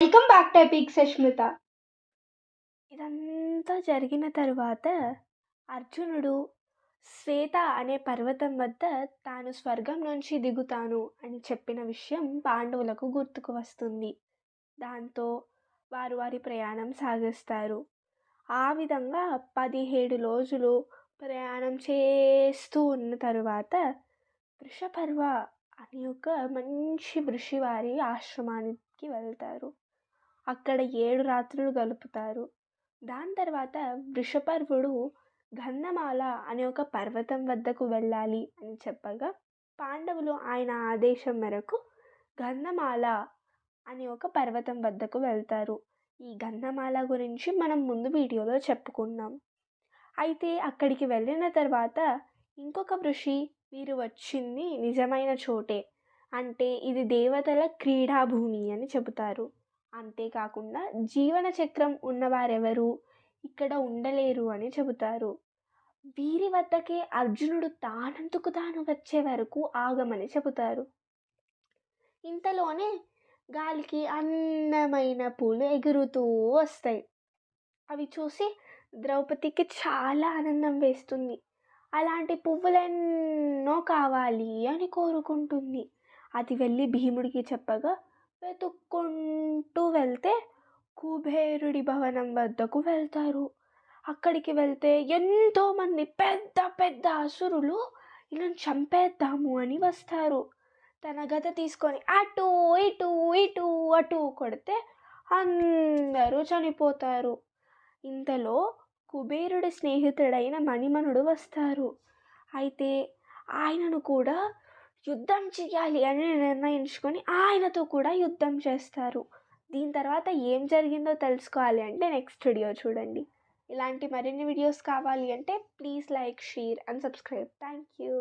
Welcome back to epic Sushmita. ఇదంతా జరిగిన తరువాత అర్జునుడు శ్వేత అనే పర్వతం వద్ద తాను స్వర్గం నుంచి దిగుతాను అని చెప్పిన విషయం పాండవులకు గుర్తుకు వస్తుంది. దాంతో వారు వారి ప్రయాణం సాగిస్తారు. ఆ విధంగా పదిహేడు రోజులు ప్రయాణం చేస్తూ ఉన్న తరువాత వృషపర్వ అని ఒక మంచి ఋషివారి ఆశ్రమానికి వెళ్తారు. అక్కడ ఏడు రాత్రులు గలుపుతారు దాని తర్వాత వృషపర్వుడు గంధమాల అనే ఒక పర్వతం వద్దకు వెళ్ళాలి అని చెప్పగా పాండవులు ఆయన ఆదేశం మేరకు గంధమాల అనే ఒక పర్వతం వద్దకు వెళ్తారు. ఈ గంధమాల గురించి మనం ముందు వీడియోలో చెప్పుకున్నాం. అయితే అక్కడికి వెళ్ళిన తర్వాత ఇంకొక ఋషి వీరు వచ్చింది నిజమైన చోటే. అంటే ఇది దేవతల క్రీడాభూమి అని చెబుతారు. అంతేకాకుండా జీవన చక్రం ఉన్నవారెవరు ఇక్కడ ఉండలేరు అని చెబుతారు. వీరి వద్దకే అర్జునుడు తానందుకు తాను వచ్చే వరకు ఆగమని చెబుతారు. ఇంతలోనే గాలికి అందమైన పూలు ఎగురుతూ వస్తాయి. అవి చూసి ద్రౌపదికి చాలా ఆనందం వేస్తుంది. అలాంటి పువ్వులెన్నో కావాలి అని కోరుకుంటుంది. అది వెళ్ళి భీముడికి చెప్పగా వెతుక్కుంటూ కుబేరుడి భవనం వద్దకు వెళ్తారు. అక్కడికి వెళ్తే ఎంతోమంది పెద్ద పెద్ద అసురులు ఇలా చంపేద్దాము అని వస్తారు. తన గత తీసుకొని అటు ఇటు ఇటు అటు కొడితే అందరూ చనిపోతారు. ఇంతలో కుబేరుడి స్నేహితుడైన మణిమనుడు వస్తారు. అయితే ఆయనను కూడా యుద్ధం చేయాలి అని నిర్ణయించుకొని ఆయనతో కూడా యుద్ధం చేస్తారు. దీని తర్వాత ఏం జరిగిందో తెలుసుకోవాలి అంటే నెక్స్ట్ వీడియో చూడండి. ఇలాంటి మరిన్ని వీడియోస్ కావాలి అంటే please like share and subscribe thank you